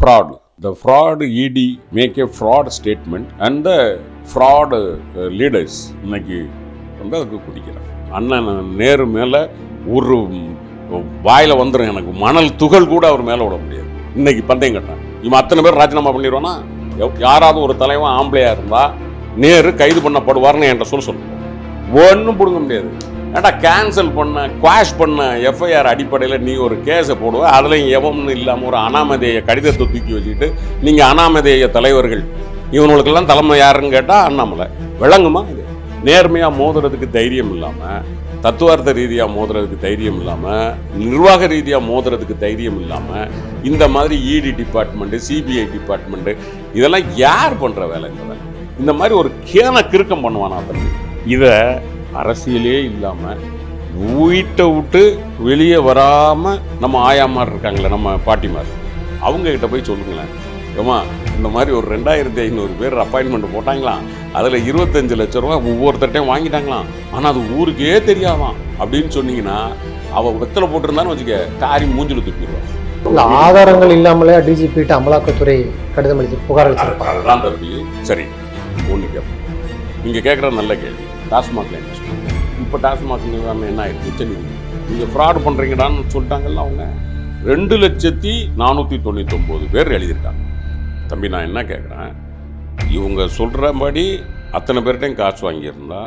fraud. The fraud ED make a fraud statement and the fraud leaders leaders இன்னைக்கு வந்து அதுக்கு குடிக்கிறான். அண்ணன் நேரு மேலே ஒரு வாயில் வந்துடும் எனக்கு. மணல் துகள் கூட அவர் மேலே விட முடியாது. இன்னைக்கு பந்தயம் கட்டான் இவன் அத்தனை பேர் ராஜினாமா பண்ணிடுவானா? யாராவது ஒரு தலைவன் ஆம்பளையாக இருந்தால் நேரு கைது பண்ணப்படுவார்னு என்கிட்ட சொல்ல சொல்லுவோம் ஒன்றும் பிடுங்க முடியாது. ஏடா கேன்சல் பண்ண குவாஷ் பண்ண எஃப்ஐஆர் அடிப்படையில் நீ ஒரு கேஸை போடுவ அதுலேயும் எவம்னு இல்லாமல் ஒரு அனாமதேய கடிதத்தை தூக்கி வச்சுக்கிட்டு நீங்கள் அனாமதேய தலைவர்கள் இவனுங்களுக்கெல்லாம் தலைமை யாருன்னு கேட்டால் அண்ணாமலை. விளங்குமா இது? நேர்மையாக மோதுறதுக்கு தைரியம் இல்லாமல் தத்துவார்த்த ரீதியாக மோதுறதுக்கு தைரியம் இல்லாமல் நிர்வாக ரீதியாக மோதுறதுக்கு தைரியம் இல்லாமல் இந்த மாதிரி இடி டிபார்ட்மெண்ட்டு சிபிஐ டிபார்ட்மெண்ட்டு இதெல்லாம் யார் பண்ணுற வேலை இந்த வேலை இந்த மாதிரி ஒரு கேன கிறுக்கம் பண்ணுவானா தம்பி. இதை அரசியலே இல்லாமல் வீட்டை விட்டு வெளியே வராமல் நம்ம ஆயாமார் இருக்காங்களே நம்ம பாட்டிமார் அவங்க கிட்ட போய் சொல்லுங்களேன். ஏமா இந்த மாதிரி ஒரு ரெண்டாயிரத்தி ஐநூறு பேர் அப்பாயின்மெண்ட் போட்டாங்களாம் அதில் இருபத்தஞ்சு லட்ச ரூபா ஒவ்வொருத்தர்ட்டையும் வாங்கிட்டாங்களாம். ஆனால் அது ஊருக்கே தெரியாதாம் அப்படின்னு சொன்னீங்கன்னா அவள் வெத்தலை போட்டிருந்தான்னு வச்சுக்க காரி மூஞ்சில் தூக்கிடுவான் இல்ல ஆதாரங்கள் இல்லாமலே டிஜிபிட்ட அமலாக்கத்துறை கடிதம் எழுதி புகார் அளிச்சிருப்பாங்க. அதுதான் தம்பி. சரி ஒன்று கேட்போம் நீங்கள் கேட்குற நல்ல கேள்வி. டாஸ்மாக் என்ன இப்போ டாஸ்மாக் நிர்வாகம் என்ன ஆயிடுச்சு தெரியுது நீங்கள் ஃப்ராட் பண்ணுறீங்கடான்னு சொல்லிட்டாங்கல்ல அவங்க. ரெண்டு லட்சத்தி நானூற்றி தொண்ணூத்தொம்பது பேர் எழுதியிருக்காங்க. தம்பி நான் என்ன கேட்குறேன் இவங்க சொல்கிறபடி அத்தனை பேர்கிட்டையும் காசு வாங்கியிருந்தா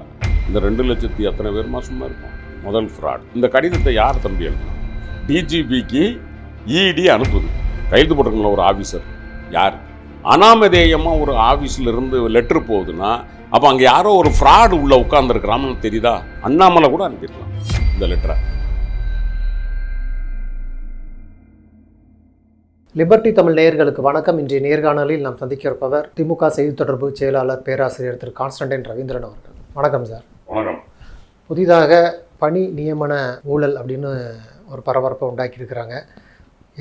இந்த ரெண்டு லட்சத்தி அத்தனை பேர் சும்மா இருக்கும் முதல் ஃப்ராட் இந்த கடிதத்தை யார் தம்பி எழுதணும் டிஜிபிக்கு இடி அனுப்புது. கைது போட்டிருக்கல ஒரு ஆஃபீஸர் யார்? அனாமதேயமாக ஒரு ஆஃபீஸில் இருந்து லெட்டர் போகுதுன்னா அப்போ அங்கே யாரோ ஒரு ஃப்ராடு உள்ள உட்காந்துருக்கிறான்னு தெரியுதா? அண்ணாமலை கூட அனுப்பியிருக்கலாம் இந்த லெட்டரை லிபர்டி தமிழ் நேயர்களுக்கு வணக்கம். இன்றைய நேர்காணலில் நாம் சந்திக்க இருப்பவர் திமுக செய்தி தொடர்பு செயலாளர் பேராசிரியர் திரு கான்ஸ்டன்டைன் ரவீந்திரன் அவர்கள். வணக்கம் சார். வணக்கம். புதிதாக பணி நியமன ஊழல் அப்படின்னு ஒரு பரபரப்பை உண்டாக்கியிருக்கிறாங்க.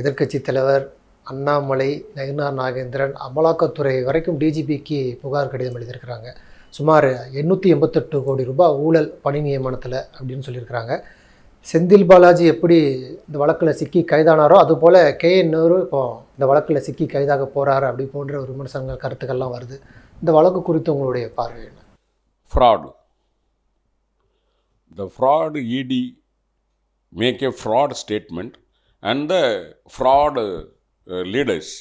எதிர்க்கட்சி தலைவர் அண்ணாமலை நயினார் நாகேந்திரன் அமலாக்கத்துறை வரைக்கும் டிஜிபிக்கு புகார் கடிதம் எழுதியிருக்கிறாங்க. சுமார் எண்ணூற்றி எண்பத்தெட்டு கோடி ரூபாய் ஊழல் பணி நியமனத்தில் அப்படின்னு சொல்லியிருக்கிறாங்க. செந்தில் பாலாஜி எப்படி இந்த வழக்கில் சிக்கி கைதானாரோ அதுபோல் கே என் நேரு இப்போ இந்த வழக்கில் சிக்கி கைதாக போகிறாரு அப்படி போன்ற ஒரு விமர்சனங்கள் கருத்துக்கள்லாம் வருது. இந்த வழக்கு குறித்து உங்களுடைய பார்வை என்ன? The fraud ED make make fraud statement and the fraud leaders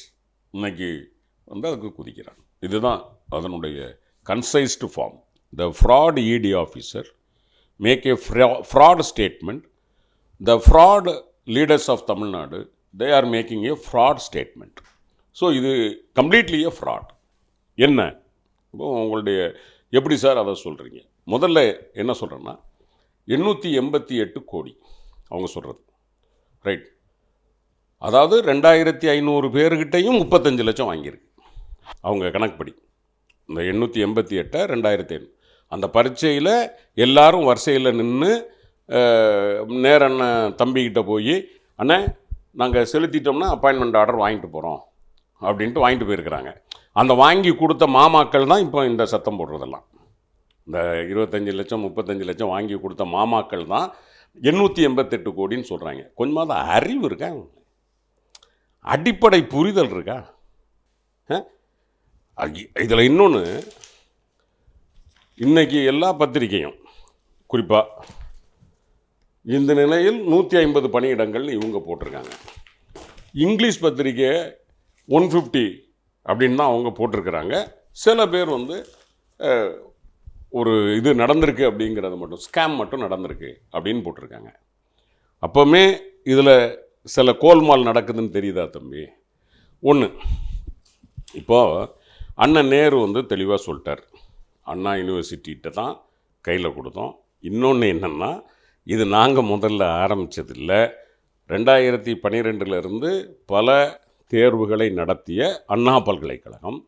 இன்னைக்கு வந்து அதுக்கு குதிக்கிறான். இதுதான் அதனுடைய concised form the fraud ED officer make a fraud statement the fraud leaders of Tamil Nadu they are making a fraud statement so இது completely a fraud என்ன? இப்போ உங்களுடைய எப்படி சார் அதை சொல்கிறீங்க முதல்ல என்ன சொல்கிறேன்னா எண்ணூற்றி எண்பத்தி எட்டு கோடி அவங்க சொல்கிறது ரைட் அதாவது ரெண்டாயிரத்தி ஐநூறு பேர்கிட்டையும் முப்பத்தஞ்சு லட்சம் வாங்கியிருக்கு. அவங்க கணக்குப்படி. இந்த எண்ணூற்றி எண்பத்தி எட்டை ரெண்டாயிரத்தி ஐநூறு. அந்த பரீட்சையில் எல்லாரும் வரிசையில் நின்று நேர அண்ணன் தம்பிக்கிட்ட போய் அண்ணே நாங்கள் செலுத்திட்டோம்னா அப்பாயின்மெண்ட் ஆர்டர் வாங்கிட்டு போகிறோம் அப்படின்ட்டு வாங்கிட்டு போயிருக்கிறாங்க. அந்த வாங்கி கொடுத்த மாமாக்கள் தான் இப்போ இந்த சத்தம் போடுறதெல்லாம். இந்த இருபத்தஞ்சி லட்சம் முப்பத்தஞ்சு லட்சம் வாங்கி கொடுத்த மாமாக்கள் தான் எண்ணூற்றி எண்பத்தெட்டு கோடின்னு சொல்கிறாங்க கொஞ்சமாவது அறிவு இருக்கா அடிப்படை புரிதல் இருக்கா? இதில் இன்னொன்று இன்றைக்கி எல்லா பத்திரிகையும் குறிப்பாக இந்த நிலையில் நூற்றி ஐம்பது பணியிடங்கள்னு இவங்க போட்டிருக்காங்க. இங்கிலீஷ் பத்திரிக்கை ஒன் ஃபிஃப்டி அப்படின்னு தான் அவங்க போட்டிருக்கிறாங்க. சில பேர் வந்து ஒரு இது நடந்திருக்கு அப்படிங்கிறது மட்டும் ஸ்கேம் மட்டும் நடந்திருக்கு அப்படின்னு போட்டிருக்காங்க. அப்போவுமே இதில் சில கோல்மால் நடக்குதுன்னு தெரியுதா தம்பி? ஒன்று இப்போது அண்ணன் நேரு வந்து தெளிவாக சொல்லிட்டார். அண்ணா யூனிவர்சிட்டிகிட்ட தான் கையில் கொடுத்தோம். இன்னொன்று என்னென்னா இது நாங்கள் முதல்ல ஆரம்பித்ததில்லை ரெண்டாயிரத்தி பன்னிரெண்டுலேருந்து பல தேர்வுகளை நடத்திய அண்ணா பல்கலைக்கழகம்.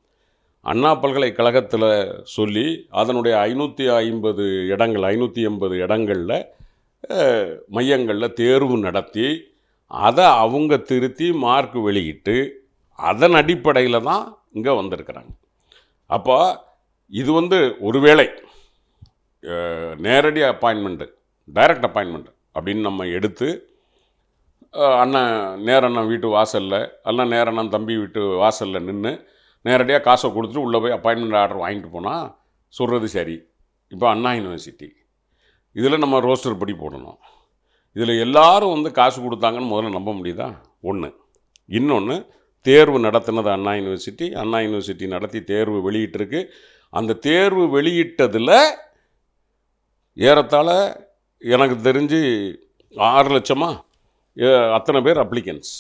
அண்ணா பல்கலைக்கழகத்தில் சொல்லி அதனுடைய ஐநூற்றி ஐம்பது இடங்கள் ஐநூற்றி எண்பது இடங்களில் மையங்களில் தேர்வு நடத்தி அதை அவங்க திருத்தி மார்க் வெளியிட்டு அதன் அடிப்படையில் தான் இங்கே வந்திருக்கிறாங்க. அப்போ இது வந்து ஒருவேளை நேரடி அப்பாயின்மெண்ட்டு டைரக்ட் அப்பாயின்மெண்ட் அப்படின்னு நம்ம எடுத்து அண்ணன் நேரண்ணன் வீட்டு வாசலில் அண்ணன் நேரண்ணன் தம்பி வீட்டு வாசலில் நின்று நேரடியாக காசை கொடுத்துட்டு உள்ளே போய் அப்பாயின்மெண்ட் ஆர்டர் வாங்கிட்டு போனால் சொல்கிறது சரி. இப்போ அண்ணா யூனிவர்சிட்டி இதில் நம்ம ரோஸ்டர் படி போடணும். இதில் எல்லாரும் வந்து காசு கொடுத்தாங்கன்னு முதல்ல நம்ப முடியுதா? ஒன்று இன்னொன்று தேர்வு நடத்தினது அண்ணா யூனிவர்சிட்டி. அண்ணா யூனிவர்சிட்டி நடத்தி தேர்வு வெளியிட்டிருக்கு. அந்த தேர்வு வெளியிட்டதில் ஏறத்தாழ எனக்கு தெரிஞ்சு ஆறு லட்சமாக அத்தனை பேர் அப்ளிகன்ஸ்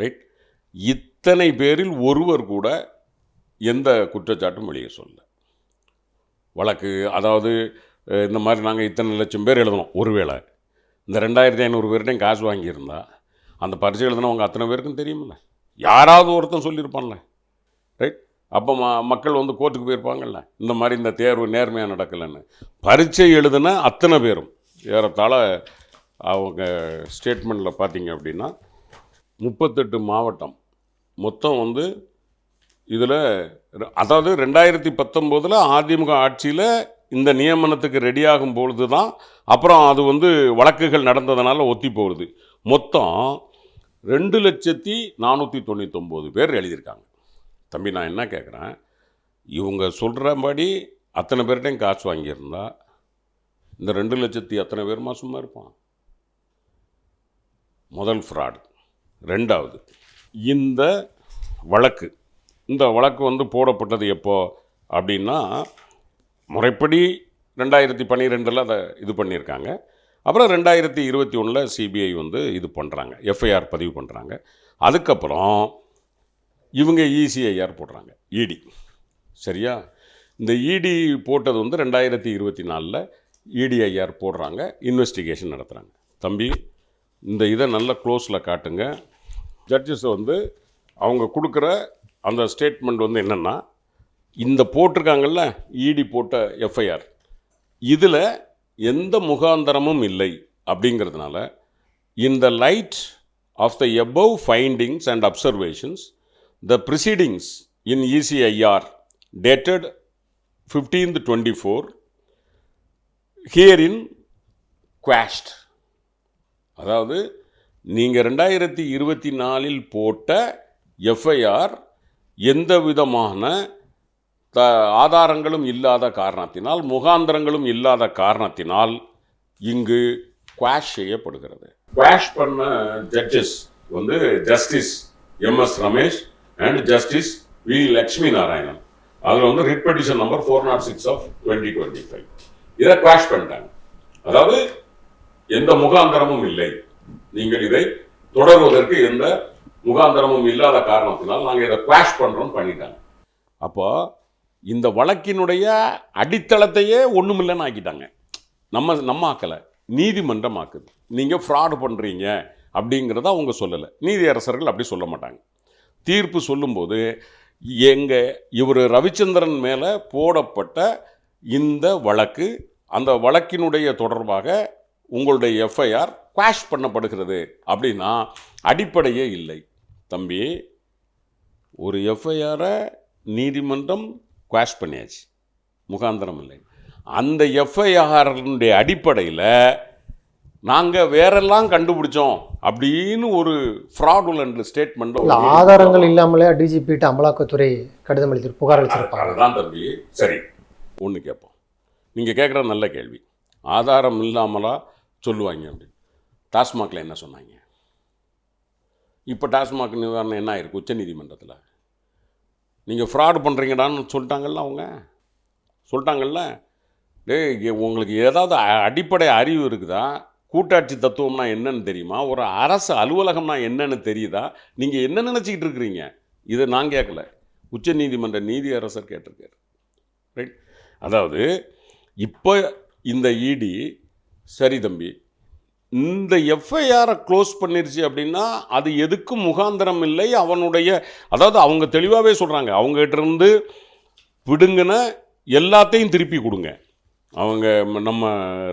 ரைட் இத்தனை பேரில் ஒருவர் கூட எந்த குற்றச்சாட்டும் வெளியே சொல்ல வழக்கு அதாவது இந்த மாதிரி நாங்கள் இத்தனை லட்சம் பேர் எழுதணும் ஒருவேளை. இந்த ரெண்டாயிரத்தி ஐநூறு பேர்கிட்டையும் காசு வாங்கியிருந்தா அந்த பரிசு அவங்க அத்தனை பேருக்கும் தெரியுமில்ல? யாராவது ஒருத்தன் சொல்லியிருப்பான்ல. ரைட் அப்போ ம மக்கள் வந்து கோர்ட்டுக்கு போயிருப்பாங்கல்ல. இந்த மாதிரி இந்த தேர்வு நேர்மையாக நடக்கலைன்னு. பரீட்சை எழுதின அத்தனை பேரும். ஏறத்தாழ அவங்க ஸ்டேட்மெண்ட்டில் பார்த்தீங்க அப்படின்னா முப்பத்தெட்டு மாவட்டம் மொத்தம் வந்து இதில் அதாவது ரெண்டாயிரத்தி பத்தொம்போதில் அதிமுக ஆட்சியில் இந்த நியமனத்துக்கு ரெடியாகும் பொழுது தான் அப்புறம் அது வந்து வழக்குகள் நடந்ததுனால ஒத்தி போகுது. மொத்தம் ரெண்டு லட்சத்தி நானூற்றி தொண்ணூத்தொம்பது பேர் எழுதியிருக்காங்க. தம்பி நான் என்ன கேட்குறேன் இவங்க சொல்கிறபடி அத்தனை பேர்கிட்டையும் காசு வாங்கியிருந்தா இந்த ரெண்டு லட்சத்தி அத்தனை பேருமா சும்மா இருப்பான்? முதல் ஃப்ராடு ரெண்டாவது இந்த வழக்கு. இந்த வழக்கு வந்து போடப்பட்டது எப்போ? அப்படின்னா முறைப்படி ரெண்டாயிரத்தி பன்னிரெண்டில் அதை இது பண்ணியிருக்காங்க. அப்புறம் ரெண்டாயிரத்தி இருபத்தி ஒன்றில் சிபிஐ வந்து இது பண்ணுறாங்க எஃப்ஐஆர் பதிவு பண்ணுறாங்க அதுக்கப்புறம் இவங்க இசிஐஆர் போடுறாங்க. இடி சரியா? இந்த இடி போட்டது வந்து ரெண்டாயிரத்தி இருபத்தி நாலில் இடிஐஆர் போடுறாங்க. இன்வெஸ்டிகேஷன் நடத்துகிறாங்க தம்பி இந்த இதை நல்ல க்ளோஸில் காட்டுங்க. ஜட்ஜஸ் வந்து அவங்க கொடுக்குற அந்த ஸ்டேட்மெண்ட் வந்து என்னென்னா இந்த போட்டிருக்காங்கல்ல இடி போட்ட எஃப்ஐஆர் இதில் எந்த முகாந்தரமும் இல்லை அப்படிங்கிறதுனால இந்த light of the above findings and observations the proceedings in ECIR dated fifteenth twenty four here in quashed அதாவது நீங்கள் ரெண்டாயிரத்தி இருபத்தி நாலில் போட்ட எஃப்ஐஆர் எந்த விதமான த ஆதாரங்களும் இல்லாத காரணத்தினால் முகாந்திரங்களும் இல்லாத காரணத்தினால் இங்கு குவாஷ் செய்யப்படுகிறது. குவாஷ் பண்ண ஜட்ஜஸ் வந்து justice MS Ramesh and justice V Lakshmi Narayanan அதில் வந்து writ petition number four nought six of twenty twenty five இதை குவாஷ் பண்ணிட்டாங்க. அதாவது எந்த முகாந்தரமும் இல்லை. நீங்கள் இதை தொடர்வதற்கு எந்த முகாந்தரமும் இல்லாத காரணத்தினால் நாங்கள் இதை குவாஷ் பண்ணுறோம் பண்ணிட்டாங்க. அப்போ இந்த வழக்கினுடைய அடித்தளத்தையே ஒன்றுமில்லைன்னு ஆக்கிட்டாங்க. நம்ம நம்ம ஆக்கலை. நீதிமன்றம் ஆக்குது நீங்கள் ஃப்ராடு பண்ணுறீங்க அப்படிங்கிறத அவங்க சொல்லலை. நீதியரசர்கள் அப்படி சொல்ல மாட்டாங்க. தீர்ப்பு சொல்லும்போது எங்கள் இவர் ரவிச்சந்திரன் மேலே போடப்பட்ட இந்த வழக்கு அந்த வழக்கினுடைய தொடர்பாக உங்களுடைய எஃப்ஐஆர் குவாஷ் பண்ணப்படுகிறது அப்படின்னா அடிப்படையே இல்லை. தம்பி ஒரு எஃப்ஐஆரை நீதிமன்றம் குவாஷ் பண்ணியாச்சு. முகாந்திரம் இல்லை அந்த எஃப்ஐஆருடைய அடிப்படையில் நாங்கள் வேறெல்லாம் கண்டுபிடிச்சோம் அப்படின்னு ஒரு ஃப்ராடுலண்ட் ஸ்டேட்மெண்ட் ஆதாரங்கள் இல்லாமலே டிஜிபிட்டு அமலாக்கத்துறை கடிதம் எழுதி புகார் அளிச்சிருப்பாங்க. அதுதான் தம்பி. சரி ஒன்று கேட்போம். நீங்கள் கேட்குற நல்ல கேள்வி. ஆதாரம் இல்லாமலா சொல்லுவாங்க அப்படின்னு. டாஸ்மாகில் என்ன சொன்னாங்க? இப்போ டாஸ்மாக் நிவாரணம் என்ன ஆயிருக்கு? உச்சநீதிமன்றத்தில். நீங்கள் ஃப்ராடு பண்ணுறீங்கடான்னு சொல்லிட்டாங்கல்ல அவங்க? சொல்லிட்டாங்கல்ல? டேய் உங்களுக்கு ஏதாவது அடிப்படை அறிவு இருக்குதா? கூட்டாட்சி தத்துவம்னா என்னன்னு தெரியுமா? ஒரு அரசு அலுவலகம்னா என்னன்னு தெரியுதா? நீங்கள் என்ன நினச்சிக்கிட்டு இருக்கிறீங்க? இதை நான் கேட்கல. உச்சநீதிமன்ற நீதியரசர் கேட்டிருக்காரு. ரைட் அதாவது இப்போ இந்த இடி சரி தம்பி இந்த எஃப்ஐஆரை க்ளோஸ் பண்ணிருச்சு அப்படின்னா அது எதுக்கும் முகாந்திரம் இல்லை. அவனுடைய அதாவது அவங்க தெளிவாகவே சொல்கிறாங்க அவங்ககிட்ட இருந்து பிடுங்கின எல்லாத்தையும் திருப்பி கொடுங்க. அவங்க நம்ம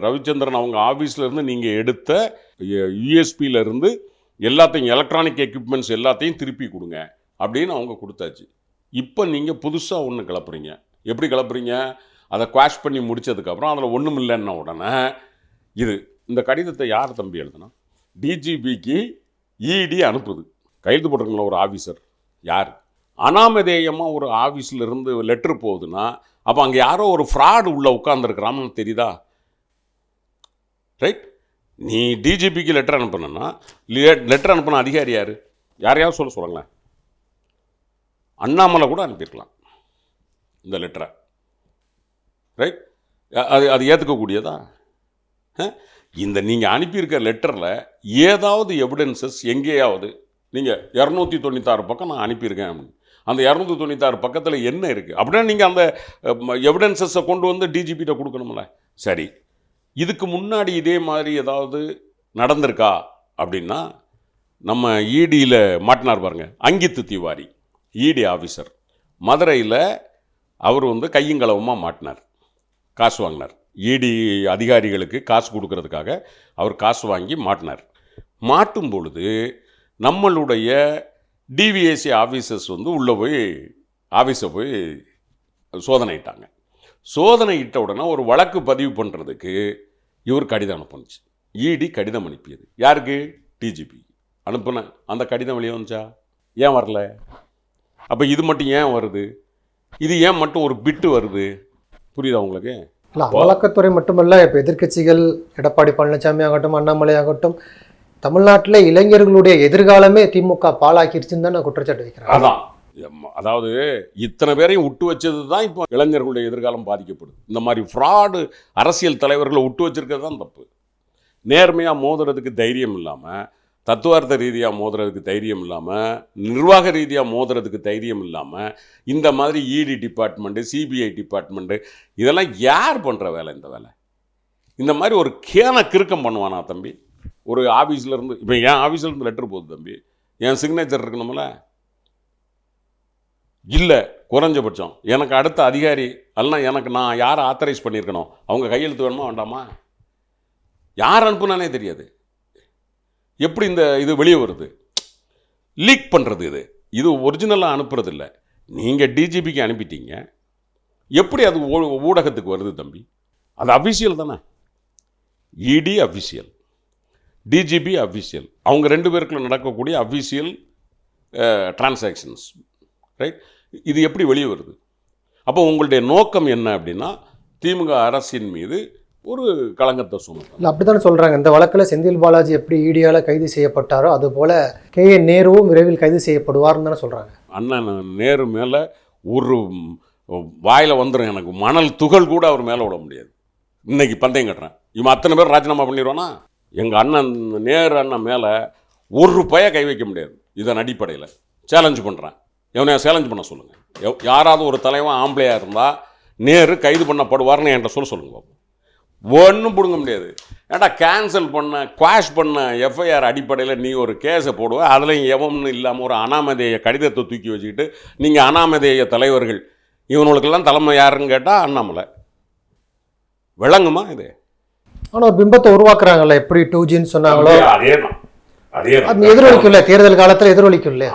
ரவிச்சந்திரன் அவங்க ஆஃபீஸ்லேருந்து நீங்கள் எடுத்த யூஎஸ்பியில் இருந்து எல்லாத்தையும் எலக்ட்ரானிக் எக்யூப்மெண்ட்ஸ் எல்லாத்தையும் திருப்பி கொடுங்க அப்படின்னு அவங்க கொடுத்தாச்சு. இப்போ நீங்கள் புதுசாக ஒன்று கிளப்புறீங்க. எப்படி கிளப்புறீங்க? அதை குவாஷ் பண்ணி முடிச்சதுக்கப்புறம் அதில் ஒன்றும் இல்லைன்ன உடனே இது இந்த கடிதத்தை யார் தம்பி எழுதுனா? டிஜிபிக்கு இடி அனுப்புது. கையெழுத்து போட்டிருக்கல ஒரு ஆஃபீஸர் யார்? அனாமதேயமாக ஒரு ஆஃபீஸில் இருந்து லெட்ரு போகுதுன்னா அப்போ அங்கே யாரோ ஒரு ஃப்ராடு உள்ளே உட்காந்துருக்கிறான்னு தெரியுதா? ரைட் நீ டிஜிபிக்கு லெட்டர் அனுப்புனா லெட்டர் அனுப்பின அதிகாரி யார்? யாரையாவது சொல்ல சொல்லுங்களேன். அண்ணாமலை கூட அனுப்பியிருக்கலாம் இந்த லெட்டரை ரைட் அது அது ஏற்றுக்கக்கூடியதா இந்த நீங்கள் அனுப்பியிருக்க லெட்டரில் ஏதாவது எவிடன்சஸ் எங்கேயாவது நீங்கள் இரநூத்தி தொண்ணூத்தாறு பக்கம் நான் அனுப்பியிருக்கேன் அப்படின்னு. அந்த இரநூத்தி தொண்ணூத்தாறு பக்கத்தில் என்ன இருக்குது அப்படின்னா நீங்கள் அந்த எவிடன்சஸை கொண்டு வந்து டிஜிபிட்ட கொடுக்கணும்ல. சரி. இதுக்கு முன்னாடி இதே மாதிரி ஏதாவது நடந்திருக்கா? அப்படின்னா நம்ம இடியில் மாட்டினார் பாருங்க அங்கித்து திவாரி இடி ஆஃபீஸர் மதுரையில் அவர் வந்து கையங்களவமாக மாட்டினார். காசு வாங்கினார். இடி அதிகாரிகளுக்கு காசு கொடுக்கறதுக்காக அவர் காசு வாங்கி மாட்டினார். மாட்டும் பொழுது நம்மளுடைய டிவிஎஸ்சி ஆஃபீஸர்ஸ் வந்து உள்ளே போய் ஆஃபீஸை போய் சோதனையிட்டாங்க. சோதனை இட்ட உடனே ஒரு வழக்கு பதிவு பண்ணுறதுக்கு இவர் கடிதம் அனுப்புனுச்சு. இடி கடிதம் அனுப்பியது. யாருக்கு? டிஜிபி அனுப்புன. அந்த கடிதம் வெளியே வந்துச்சா? ஏன் வரல? அப்போ இது மட்டும் ஏன் வருது? இது ஏன் மட்டும் ஒரு பிட்டு வருது? புரியுதா உங்களுக்கு? இல்லை அமலாக்கத்துறை மட்டுமல்ல இப்போ எதிர்க்கட்சிகள் எடப்பாடி பழனிசாமி ஆகட்டும் அண்ணாமலை ஆகட்டும் தமிழ்நாட்டில் இளைஞர்களுடைய எதிர்காலமே திமுக பாழாக்கிருச்சுன்னு தான் நான் குற்றச்சாட்டு வைக்கிறேன். அதான். அதாவது இத்தனை பேரையும் விட்டு வச்சது தான் இப்போ இளைஞர்களுடைய எதிர்காலம் பாதிக்கப்படுது. இந்த மாதிரி ஃப்ராடு அரசியல் தலைவர்களை விட்டு வச்சிருக்கிறது தான் தப்பு. நேர்மையாக மோதுறதுக்கு தைரியம் இல்லாமல் தத்துவார்த்த ரீதியாக மோதுறதுக்கு தைரியம் இல்லாமல் நிர்வாக ரீதியாக மோதுறதுக்கு தைரியம் இல்லாமல் இந்த மாதிரி இடி டிபார்ட்மெண்ட்டு சிபிஐ டிபார்ட்மெண்ட்டு இதெல்லாம் யார் பண்ணுற வேலை இந்த வேலை? இந்த மாதிரி ஒரு கேன கிறுக்கம் பண்ணுவானா தம்பி? ஒரு ஆஃபீஸ்லேருந்து இப்போ என் ஆஃபீஸ்லேருந்து லெட்டர் போகுது தம்பி. என் சிக்னேச்சர் இருக்கணும்ல? இல்லை குறைஞ்சபட்சம். எனக்கு அடுத்த அதிகாரி அல்லனா எனக்கு நான் யாரை ஆத்தரைஸ் பண்ணியிருக்கணும்? அவங்க கையெழுத்து வேணுமா வேண்டாமா? யார் அனுப்புனானே தெரியாது. எப்படி இந்த இது வெளியே வருது? லீக் பண்ணுறது இது. இது ஒரிஜினலாக அனுப்புறதில்ல. நீங்கள் டிஜிபிக்கு அனுப்பிட்டீங்க. எப்படி அது ஊடகத்துக்கு வருது தம்பி? அது அஃபிஷியல் தானே. இடி அஃபிஷியல் டிஜிபி அஃபிஷியல் அவங்க ரெண்டு பேருக்குள்ள நடக்கக்கூடிய அஃபிஷியல் டிரான்சாக்ஷன்ஸ் ரைட் இது எப்படி வெளியே வருது? அப்போ உங்களுடைய நோக்கம் என்ன அப்படின்னா திமுக அரசின் மீது ஒரு களங்கத்தை சுமத்தணும் இல்லை அப்படி தானே சொல்கிறாங்க இந்த வழக்கில் செந்தில் பாலாஜி எப்படி ஈடியால் கைது செய்யப்பட்டாரோ அதுபோல் கே என் நேருவும் விரைவில் கைது செய்யப்படுவார்னு தானே சொல்கிறாங்க அண்ணன் நேரு மேலே ஒரு வாயில் வந்துடும் எனக்கு மணல் துகள் கூட அவர் மேலே விட முடியாது. இன்னைக்கு பந்தயம் கட்டுறேன். இவன் அத்தனை பேர் ராஜினாமா பண்ணிடுவானா? எங்கள் அண்ணன் நேரு அண்ணன் மேலே ஒரு பய கை வைக்க முடியாது. இதன் அடிப்படையில். சேலஞ்ச் பண்ணுறேன் எவனையா சேலஞ்ச் பண்ண சொல்லுங்கள் யாராவது ஒரு தலைவன் ஆம்பளையாக இருந்தால் நேரு கைது பண்ணப்படுவார்னு என்கிட்ட சொல்ல சொல்லுங்க பாப்போம் ஒன்றும் பிடுங்க முடியாது. ஏன்டா கேன்சல் பண்ண குவாஷ் பண்ண எஃப்ஐஆர் அடிப்படையில் நீ ஒரு கேஸை போடுவ அதுலேயும் எவம்னு இல்லாமல் ஒரு அனாமதேய கடிதத்தை தூக்கி வச்சுக்கிட்டு நீங்கள் அனாமதேய தலைவர்கள் இவனுங்களுக்கெல்லாம் தலைமை யாருன்னு கேட்டால் அண்ணாமலை. விளங்குமா இது? ஆனால் பிம்பத்தை உருவாக்குறாங்கல்ல எப்படி டூ ஜின்னு சொன்னாங்களோ? அதே தான் அதே எதிரொலிக்கும்ல தேர்தல் காலத்தில் எதிரொலிக்கும்ல.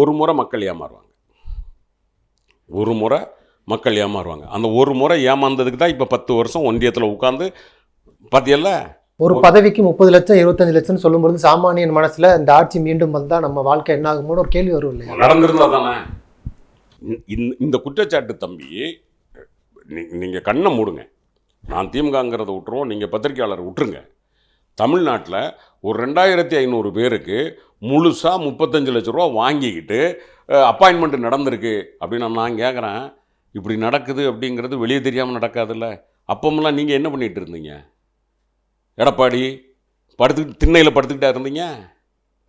ஒரு முறை மக்கள் ஏமாறுவாங்க. ஒரு முறை மக்கள் ஏமாறுவாங்க. அந்த ஒரு முறை ஏமாந்ததுக்கு தான் இப்போ பத்து வருஷம் ஒன்றியத்தில் உட்காந்து பார்த்தியல்ல ஒரு பதவிக்கு முப்பது லட்சம் இருபத்தஞ்சு லட்சம் சொல்லும்பொழுது சாமானியன் மனசுல இந்த ஆட்சி மீண்டும் வந்தா நம்ம வாழ்க்கை என்ன ஆகுமோன்னு ஒரு கேள்வி வரும் இல்லையா? நடந்திருந்தா தானே? இந்த- குற்றச்சாட்டு தம்பி நீ- நீங்க கண்ணை மூடுங்க. நான் திமுகங்கிறத விட்டுருவோம் நீங்க பத்திரிக்கையாளர் விட்டுருங்க. தமிழ்நாட்டில் ஒரு ரெண்டாயிரத்தி ஐநூறு பேருக்கு முழுசாக முப்பத்தஞ்சு லட்ச ரூபா வாங்கிக்கிட்டு அப்பாயின்மெண்ட் நடந்திருக்கு அப்படின்னு நான் கேட்குறேன் இப்படி நடக்குது அப்படிங்கிறது வெளியே தெரியாமல் நடக்காதுல்ல? அப்பமெல்லாம் நீங்கள் என்ன பண்ணிகிட்டு இருந்தீங்க? எடப்பாடி படுத்துக்கிட்டு திண்ணையில் படுத்துக்கிட்டா இருந்தீங்க?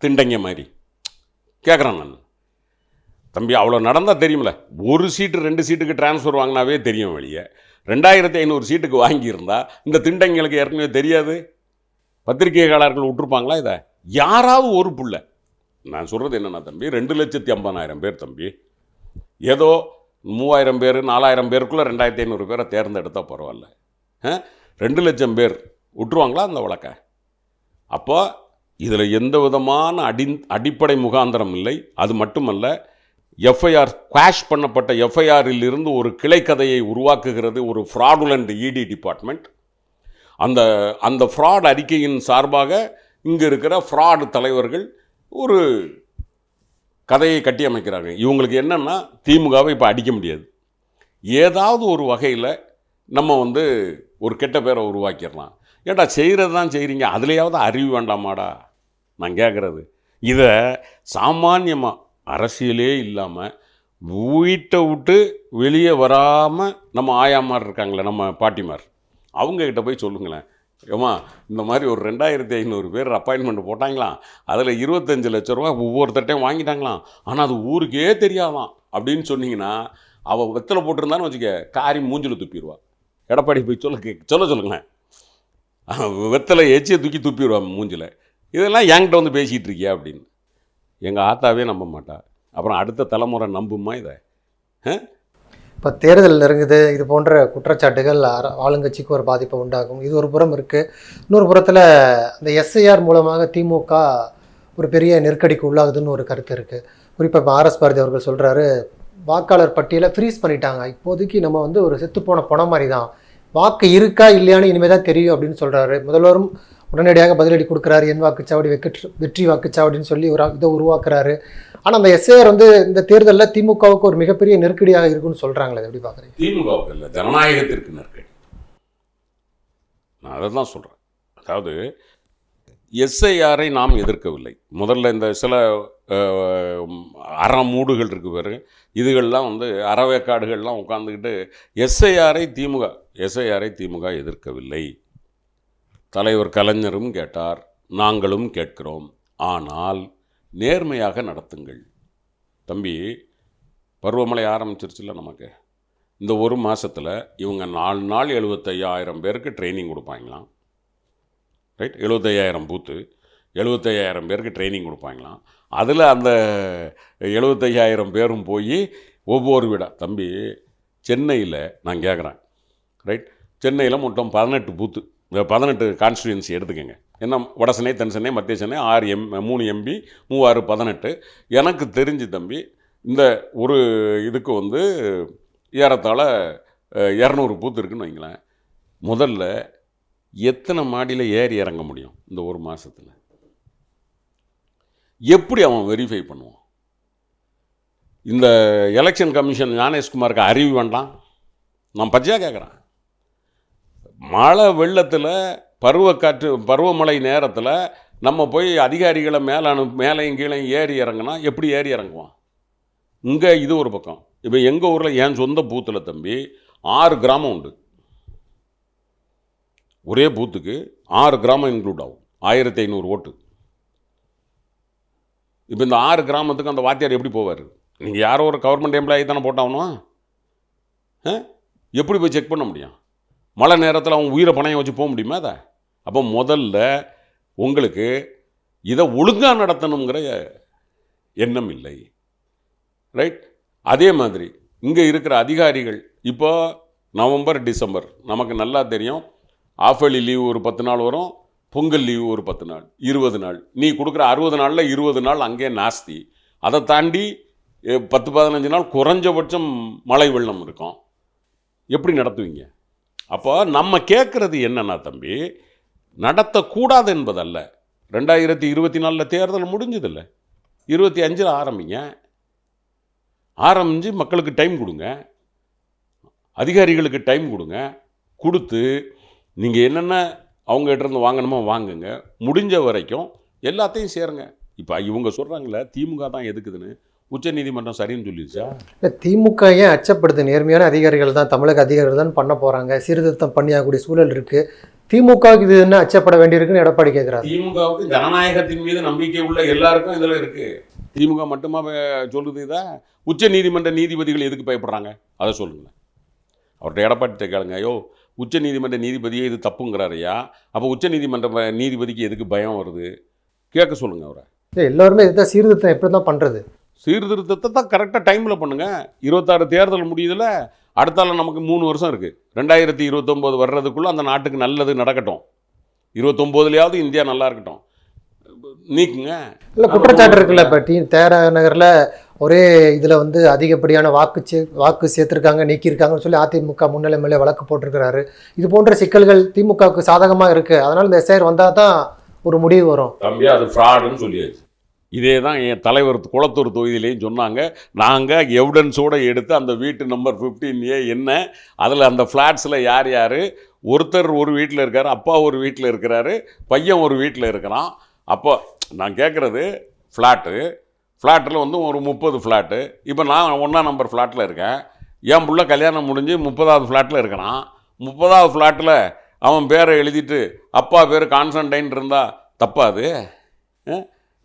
திண்டைங்க மாதிரி. கேட்குறேன் நான். தம்பி அவ்வளோ நடந்தால் தெரியுமில்ல ஒரு சீட்டு ரெண்டு சீட்டுக்கு டிரான்ஸ்ஃபர் வாங்கினாவே தெரியும் வெளியே. ரெண்டாயிரத்தி ஐநூறு சீட்டுக்கு வாங்கியிருந்தா இந்த திண்டங்களுக்கு ஏற்கனவே தெரியாது. பத்திரிகையாளர்கள் விட்டுருப்பாங்களா இதை? யாராவது ஒரு புள்ள. நான் சொல்கிறது என்னென்னா தம்பி ரெண்டு லட்சத்தி ஐம்பதாயிரம் பேர் தம்பி. ஏதோ மூவாயிரம் பேர் நாலாயிரம் பேருக்குள்ளே ரெண்டாயிரத்தி ஐநூறு பேரை தேர்ந்தெடுத்தால் பரவாயில்ல. ஆ? ரெண்டு லட்சம் பேர் விட்டுருவாங்களா அந்த வழக்கை? அப்போ இதில் எந்த விதமான அடி அடிப்படை முகாந்திரம் இல்லை. அது மட்டுமல்ல எஃப்ஐஆர் குவாஷ் பண்ணப்பட்ட எஃப்ஐஆரில் இருந்து ஒரு கிளைக்கதையை உருவாக்குகிறது ஒரு ஃப்ராடுலண்ட் இடி டிபார்ட்மெண்ட். அந்த அந்த ஃப்ராட் அறிக்கையின் சார்பாக இங்கே இருக்கிற ஃப்ராடு தலைவர்கள் ஒரு கதையை கட்டி அமைக்கிறாங்க இவங்களுக்கு என்னென்னா திமுகவை இப்போ அடிக்க முடியாது. ஏதாவது ஒரு வகையில் நம்ம வந்து ஒரு கெட்ட பேரை உருவாக்கிடலாம். ஏன்டா செய்கிறது தான் செய்கிறீங்க அதுலேயாவது அறிவு வேண்டாமாடா? நான் கேட்குறது இதை சாமானியமாக அரசியலே இல்லாமல் வீட்டை விட்டு வெளியே வராமல் நம்ம ஆயாமார் இருக்காங்களே நம்ம பாட்டிமார். அவங்கக்கிட்ட போய் சொல்லுங்களேன். ஏமா இந்த மாதிரி ஒரு ரெண்டாயிரத்தி ஐநூறு பேர் அப்பாயின்மெண்ட் போட்டாங்களாம். அதில் இருபத்தஞ்சு லட்ச ரூபா ஒவ்வொருத்தட்டையும் வாங்கிட்டாங்களாம். ஆனால் அது ஊருக்கே தெரியாதான். அப்படின்னு சொன்னீங்கன்னா அவள் வெத்தலை போட்டிருந்தான்னு வச்சுக்க காரி மூஞ்சில் துப்பிடுவா. எடப்பாடி போய் சொல்ல கே சொல்ல சொல்லுங்களேன். வெத்தலை எச்சியை தூக்கி துப்பிடுவா மூஞ்சில். இதெல்லாம் என்கிட்ட வந்து பேசிகிட்டு இருக்கியா அப்படின்னு. எங்கள் ஆத்தாவே நம்ப மாட்டா. அப்புறம் அடுத்த தலைமுறை நம்புமா இதை? இப்போ தேர்தல் நெருங்குது இது போன்ற குற்றச்சாட்டுகள் ஆளுங்கட்சிக்கு ஒரு பாதிப்பை உண்டாகும் இது ஒரு புறம் இருக்குது இன்னொரு புறத்தில் அந்த எஸ்ஐஆர் மூலமாக திமுக ஒரு பெரிய நெருக்கடிக்கு உள்ளாகுதுன்னு ஒரு கருத்து இருக்குது குறிப்பாக இப்போ ஆர்எஸ் பாரதி அவர்கள் சொல்கிறாரு வாக்காளர் பட்டியலை ஃப்ரீஸ் பண்ணிட்டாங்க. இப்போதைக்கு நம்ம வந்து ஒரு செத்துப்போன பணம் மாதிரி தான் வாக்கு இருக்கா இல்லையான்னு இனிமேல் தான் தெரியும் அப்படின்னு சொல்கிறாரு முதல்வரும் உடனடியாக பதிலடி கொடுக்குறாரு என் வாக்குச்சாவடி வெற்றி வெற்றி வாக்குச்சாவடின்னு சொல்லி ஒரு இதை உருவாக்குறாரு. ஆனால் அந்த எஸ்ஐஆர் வந்து இந்த தேர்தலில் திமுகவுக்கு ஒரு மிகப்பெரிய நெருக்கடியாக இருக்குன்னு சொல்கிறாங்களே எப்படி பார்க்குறீங்க? திமுகவுக்கு இல்லை ஜனநாயகத்திற்கு நெருக்கடி. நான் அதை தான் சொல்கிறேன் அதாவது எஸ்ஐஆரை நாம் எதிர்க்கவில்லை. முதல்ல இந்த சில அறமூடுகள் இருக்கு பாரு இதுகள்லாம் வந்து அறவேக்காடுகள்லாம் உட்காந்துக்கிட்டு எஸ்ஐஆரை திமுக எஸ்ஐஆரை திமுக எதிர்க்கவில்லை. தலைவர் கலைஞரும் கேட்டார் நாங்களும் கேட்கிறோம். ஆனால் நேர்மையாக நடத்துங்கள். தம்பி பருவமழை ஆரம்பிச்சிருச்சுல்ல நமக்கு. இந்த ஒரு மாதத்தில் இவங்க நாலு நாள் எழுபத்தையாயிரம் பேருக்கு ட்ரைனிங் கொடுப்பாங்களாம். ரைட் எழுபத்தையாயிரம் பூத்து எழுபத்தையாயிரம் பேருக்கு ட்ரைனிங் கொடுப்பாங்களாம். அதில் அந்த எழுபத்தையாயிரம் பேரும் போய் ஒவ்வொரு வீடாக தம்பி சென்னையில் நான் கேட்குறேன் ரைட் சென்னையில் மொத்தம் பதினெட்டு பூத்து இந்த பதினெட்டு கான்ஸ்டியூன்சி எடுத்துக்கோங்க. என்ன வட சென்னை தென் சென்னை மத்திய சென்னை ஆறு எம் மூணு எம்பி மூவாறு பதினெட்டு. எனக்கு தெரிஞ்சு தம்பி இந்த ஒரு இதுக்கு வந்து ஏறத்தாழ இரநூறு பூத்து இருக்குன்னு வைங்களேன். முதல்ல எத்தனை மாடியில் ஏறி இறங்க முடியும் இந்த ஒரு மாதத்தில் எப்படி அவன் வெரிஃபை பண்ணுவான்? இந்த எலெக்ஷன் கமிஷன் ஞானேஷ்குமாருக்கு அறிவு வேண்டாம். நான் பச்சையாக கேட்குறேன் மழை வெள்ளத்தில் பருவக்காற்று பருவமழை நேரத்தில் நம்ம போய் அதிகாரிகளை மேலே அனு மேலையும் கீழே ஏறி இறங்குனா எப்படி ஏறி இறங்குவான்? இங்கே இது ஒரு பக்கம். இப்போ எங்கள் ஊரில் என் சொந்த பூத்தில் தம்பி ஆறு கிராமம் உண்டு. ஒரே பூத்துக்கு ஆறு கிராமம் இன்க்ளூட் ஆகும். ஆயிரத்தி ஐநூறு ஓட்டு. இப்போ இந்த ஆறு கிராமத்துக்கு அந்த வாத்தியார் எப்படி போவார்? நீங்கள் யாரோ ஒரு கவர்மெண்ட் எம்ப்ளாயி தானே போட்டாகணும் ஆ? எப்படி போய் செக் பண்ண முடியும்? மழை நேரத்தில் அவன் உயிரை பணையம் வச்சு போக முடியுமா அதை? அப்போ முதல்ல உங்களுக்கு இதை ஒழுங்காக நடத்தணுங்கிற எண்ணம் இல்லை. ரைட் அதே மாதிரி இங்கே இருக்கிற அதிகாரிகள் இப்போ நவம்பர் டிசம்பர் நமக்கு நல்லா தெரியும். ஆஃபலி லீவ் ஒரு பத்து நாள் வரும் பொங்கல் லீவு ஒரு பத்து நாள் இருபது நாள். நீ கொடுக்குற அறுபது நாளில் இருபது நாள் அங்கே நாஸ்தி. அதை தாண்டி பத்து பதினஞ்சு நாள் குறைஞ்சபட்சம் மழை வெள்ளம் இருக்கும். எப்படி நடத்துவீங்க? அப்போ நம்ம கேட்குறது என்னன்னா தம்பி நடத்தக்கூடாது என்பதல்ல. ரெண்டாயிரத்தி இருபத்தி நாலில் தேர்தல் முடிஞ்சதில்ல. இருபத்தி அஞ்சில் ஆரம்பிங்க. ஆரம்பித்து மக்களுக்கு டைம் கொடுங்க. அதிகாரிகளுக்கு டைம் கொடுங்க. கொடுத்து நீங்கள் என்னென்ன அவங்ககிட்டருந்து வாங்கணுமோ வாங்குங்க. முடிஞ்ச வரைக்கும் எல்லாத்தையும் சேருங்க. இப்போ இவங்க சொல்கிறாங்களே திமுக தான் எதுக்குதுன்னு? உச்சநீதிமன்றம் சரின்னு சொல்லிடுச்சா இல்ல, திமுக ஏன் அச்சப்படுது? நேர்மையான அதிகாரிகள் தான் தமிழக அதிகாரிகள் தான் பண்ண போகிறாங்க சீர்திருத்தம் பண்ணியாகக்கூடிய சூழல் இருக்குது திமுகவுக்கு இது என்ன அச்சப்பட வேண்டியிருக்குன்னு எடப்பாடி கேட்குறாரு திமுகவுக்கு ஜனநாயகத்தின் மீது நம்பிக்கை உள்ள எல்லாருக்கும் இதில் இருக்கு. திமுக மட்டுமா சொல்லுது இதை? உச்ச நீதிமன்ற நீதிபதிகள் எதுக்கு பயப்படுறாங்க? அதை சொல்லுங்க அவர்கிட்ட எடப்பாடிட்ட கேளுங்க. ஐயோ உச்ச நீதிமன்ற நீதிபதியே இது தப்புங்கிறாரையா அப்போ உச்ச நீதிமன்ற நீதிபதிக்கு எதுக்கு பயம் வருது? கேட்க சொல்லுங்க அவரை. எல்லாருமே இதுதான் சீர்திருத்தம் எப்படி தான் பண்ணுறது சீர்திருத்தத்தை தான் கரெக்டாக டைமில் பண்ணுங்க. இருபத்தாறு தேர்தல் முடியுதுல அடுத்தால நமக்கு மூணு வருஷம் இருக்குது ரெண்டாயிரத்தி இருபத்தொம்போது வர்றதுக்குள்ளே அந்த நாட்டுக்கு நல்லது நடக்கட்டும். இருபத்தொம்போதுலையாவது இந்தியா நல்லா இருக்கட்டும். நீக்குங்க. இல்லை குற்றச்சாட்டு இருக்குல்ல இப்போ டி தேர நகரில் ஒரே இதில் வந்து அதிகப்படியான வாக்கு சே வாக்கு சேர்த்துருக்காங்க நீக்கியிருக்காங்கன்னு சொல்லி அதிமுக முன்னிலை மேலே வழக்கு போட்டிருக்கிறாரு. இது போன்ற சிக்கல்கள் திமுகவுக்கு சாதகமாக இருக்குது அதனால் இந்த எஸ்ஐஆர் வந்தால் தான் ஒரு முடிவு வரும். தம்பி அது ஃப்ராடுன்னு சொல்லியாச்சு. இதே தான் என் தலைவர் குளத்தூர் தொகுதியிலையும் சொன்னாங்க. நாங்கள் எவிடன்ஸோடு எடுத்து அந்த வீட்டு நம்பர் 15 ஏ என்ன அதில் அந்த ஃப்ளாட்ஸில் யார் யார் ஒருத்தர் ஒரு வீட்டில் இருக்கார் அப்பா ஒரு வீட்டில் இருக்கிறாரு பையன் ஒரு வீட்டில் இருக்கிறான். அப்போ நான் கேட்குறது ஃப்ளாட்டு ஃப்ளாட்டில் வந்து ஒரு முப்பது ஃப்ளாட்டு இப்போ நான் ஒன்றா நம்பர் ஃப்ளாட்டில் இருக்கேன். என் பிள்ளை கல்யாணம் முடிஞ்சு முப்பதாவது ஃப்ளாட்டில் இருக்கிறான். முப்பதாவது ஃப்ளாட்டில் அவன் பேரை எழுதிட்டு அப்பா பேர் கான்ஸ்டன்டைன் இருந்தால் தப்பாது.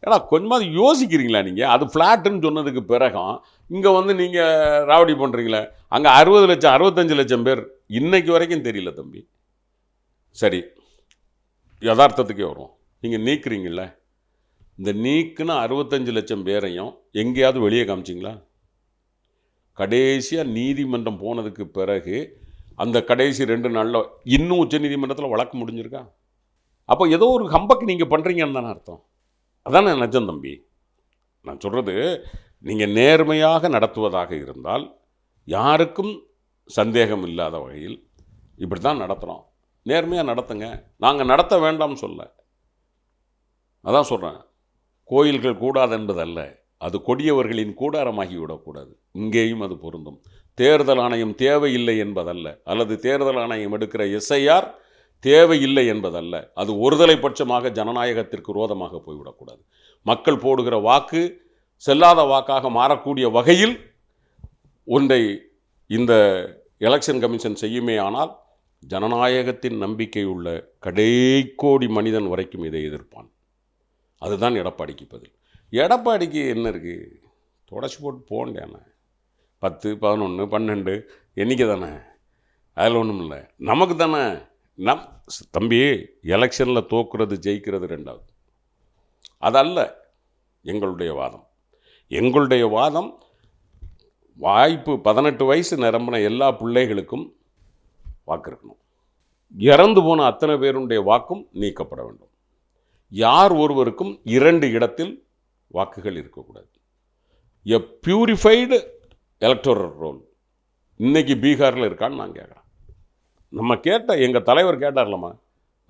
ஏடா கொஞ்சமாவது யோசிக்கிறீங்களா நீங்கள் அது ஃப்ளாட்டுன்னு சொன்னதுக்கு பிறகும் இங்கே வந்து நீங்கள் ராவடி பண்ணுறீங்களே அங்கே அறுபது லட்சம் அறுபத்தஞ்சு லட்சம் பேர் இன்னைக்கு வரைக்கும் தெரியல தம்பி. சரி யதார்த்தத்துக்கே வரும் நீங்கள் நீக்குறீங்கள இந்த நீக்குன்னு அறுபத்தஞ்சு லட்சம் பேரையும் எங்கேயாவது வெளியே காமிச்சிங்களா? கடைசியாக நீதிமன்றம் போனதுக்கு பிறகு அந்த கடைசி ரெண்டு நாளில் இன்னும் உச்சநீதிமன்றத்தில் வழக்கு முடிஞ்சிருக்கா? அப்போ ஏதோ ஒரு கம்பக்கு நீங்கள் பண்ணுறீங்கன்னு தானே அர்த்தம். அதானே நிஜம் தம்பி? நான் சொல்கிறது நீங்கள் நேர்மையாக நடத்துவதாக இருந்தால் யாருக்கும் சந்தேகம் இல்லாத வகையில் இப்படி தான் நடத்துகிறோம் நேர்மையாக நடத்துங்க. நாங்கள் நடத்த வேண்டாம்னு சொல்ல. அதான் சொல்கிறேன் கோயில்கள் கூடாது என்பதல்ல அது கொடியவர்களின் கூடாரமாகி விடக்கூடாது இங்கேயும் அது பொருந்தும். தேர்தல் ஆணையம் தேவையில்லை என்பதல்ல. அல்லது தேர்தல் ஆணையம் எடுக்கிற எஸ்ஐஆர் தேவையில்லை என்பதல்ல. அது ஒருதலை பட்சமாக ஜனநாயகத்திற்கு விரோதமாக போய்விடக்கூடாது. மக்கள் போடுகிற வாக்கு செல்லாத வாக்காக மாறக்கூடிய வகையில் ஒன்றை இந்த எலெக்ஷன் கமிஷன் செய்யுமே ஆனால் ஜனநாயகத்தின் நம்பிக்கை உள்ள கடைக்கோடி மனிதன் வரைக்கும் இதை எதிர்ப்பான். அதுதான் எடப்பாடிக்கு பதில். எடப்பாடிக்கு என்ன இருக்குது தொடச்சி போட்டு போண்டேண்ணே பத்து பதினொன்று பன்னெண்டு எண்ணிக்கை தானே? அதில் ஒன்றும் இல்லை நமக்கு தானே? நம் தம்பி எலெக்ஷனில் தோக்குறது ஜெயிக்கிறது ரெண்டாவது. அதல்ல எங்களுடைய வாதம். எங்களுடைய வாதம் வாய்ப்பு பதினெட்டு வயசு நிரம்பின எல்லா பிள்ளைகளுக்கும் வாக்கு இருக்கணும் இறந்து போன அத்தனை பேருடைய வாக்கும் நீக்கப்பட வேண்டும். யார் ஒருவருக்கும் இரண்டு இடத்தில் வாக்குகள் இருக்கக்கூடாது. எ பியூரிஃபைடு எலக்டோரல் ரோல் இன்றைக்கி பீகாரில் இருக்கான்னு நான் கேட்குறேன். நம்ம கேட்ட எங்கள் தலைவர் கேட்டார்லம்மா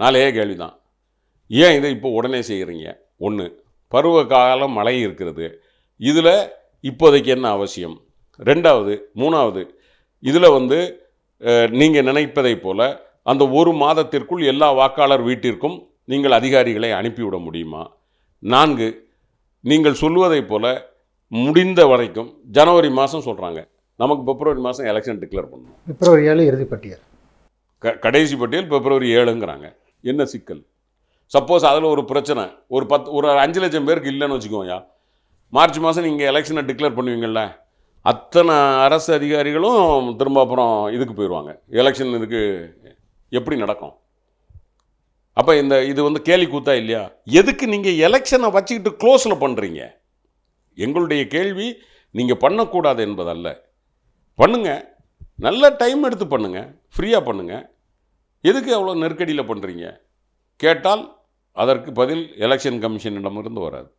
நாளையே கேள்வி தான் ஏன் இதை இப்போ உடனே செய்கிறீங்க ஒன்று பருவ காலம் மழை இருக்கிறது. இதில் இப்போதைக்கு என்ன அவசியம்? ரெண்டாவது மூணாவது இதில் வந்து நீங்கள் நினைப்பதைப் போல் அந்த ஒரு மாதத்திற்குள் எல்லா வாக்காளர் வீட்டிற்கும் நீங்கள் அதிகாரிகளை அனுப்பிவிட முடியுமா? நான்கு நீங்கள் சொல்வதைப் போல் முடிந்த வரைக்கும் ஜனவரி மாதம் சொல்கிறாங்க நமக்கு பிப்ரவரி மாதம் எலெக்ஷன் டிக்ளேர் பண்ணணும். பிப்ரவரி ஏழு இறுதிப்பட்டியல். க கடைசி பட்டியல் பிப்ரவரி ஏழுங்கிறாங்க. என்ன சிக்கல்? சப்போஸ் அதில் ஒரு பிரச்சனை ஒரு பத்து ஒரு அஞ்சு லட்சம் பேருக்கு இல்லைன்னு வச்சுக்கோயா மார்ச் மாதம் நீங்கள் எலெக்ஷனை டிக்ளேர் பண்ணுவீங்கள்ல அத்தனை அரசு அதிகாரிகளும் திரும்ப அப்புறம் இதுக்கு போயிடுவாங்க. எலெக்ஷன் இதுக்கு எப்படி நடக்கும்? அப்போ இந்த இது வந்து கேலி கூத்தா இல்லையா? எதுக்கு நீங்கள் எலெக்ஷனை வச்சுக்கிட்டு க்ளோஸில் பண்ணுறீங்க எங்களுடைய கேள்வி நீங்கள் பண்ணக்கூடாது என்பதல்ல. பண்ணுங்கள் நல்ல டைம் எடுத்து பண்ணுங்கள் ஃப்ரீயாக பண்ணுங்கள் எதுக்கு அவ்வளோ நெருக்கடியில் பண்ணுறீங்க கேட்டால் அதற்கு பதில் எலெக்ஷன் கமிஷனிடமிருந்து வராது.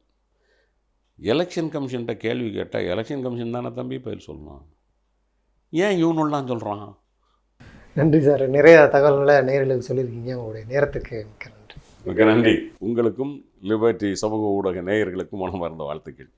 எலெக்ஷன் கமிஷன்கிட்ட கேள்வி கேட்டால் எலெக்ஷன் கமிஷன் தானே தம்பி பதில் சொல்லணும். ஏன் இவனுலாம் சொல்கிறான் நன்றி சார். நிறைய தகவல்களை நேர்களுக்கு சொல்லியிருக்கீங்க. உங்களுடைய நேரத்துக்கு மிக்க நன்றி. மிக நன்றி. உங்களுக்கும் லிபர்ட்டி சமூக ஊடக நேயர்களுக்கும் மனமார்ந்த வாழ்த்துக்கள்.